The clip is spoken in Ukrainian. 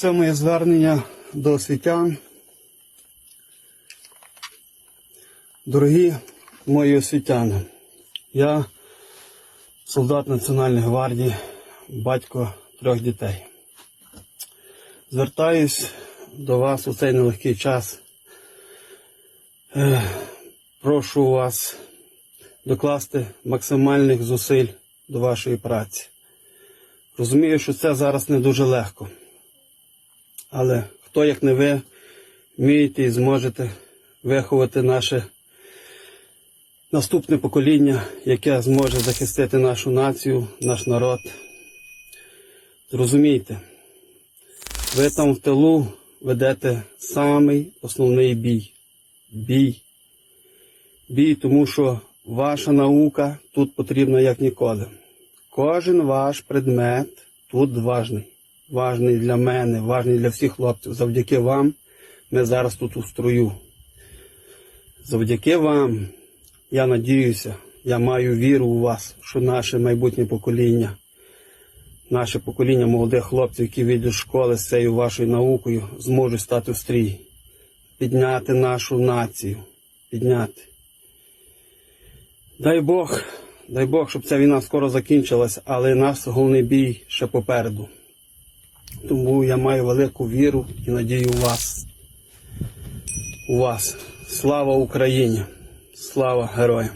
Це моє звернення до освітян. Дорогі мої освітяни, я солдат Національної гвардії, батько трьох дітей. Звертаюсь до вас у цей нелегкий час. Е, Прошу вас докласти максимальних зусиль до вашої праці. Розумію, що це зараз не дуже легко. Але хто, як не ви, вмієте і зможете виховати наше наступне покоління, яке зможе захистити нашу націю, наш народ. Зрозумійте, ви там в тилу ведете самий основний бій. Бій. Бій, тому що ваша наука тут потрібна як ніколи. Кожен ваш предмет тут важний. Важний для мене, важний для всіх хлопців. Завдяки вам ми зараз тут у строю. Завдяки вам, я надіюся, я маю віру у вас, що наше майбутнє покоління, наше покоління молодих хлопців, які вийдуть з школи з цією вашою наукою, зможуть стати в стрій, підняти нашу націю, підняти. Дай Бог, дай Бог, щоб ця війна скоро закінчилась, але наш головний бій ще попереду. Тому я маю велику віру і надію у вас. У вас. Слава Україні! Слава героям!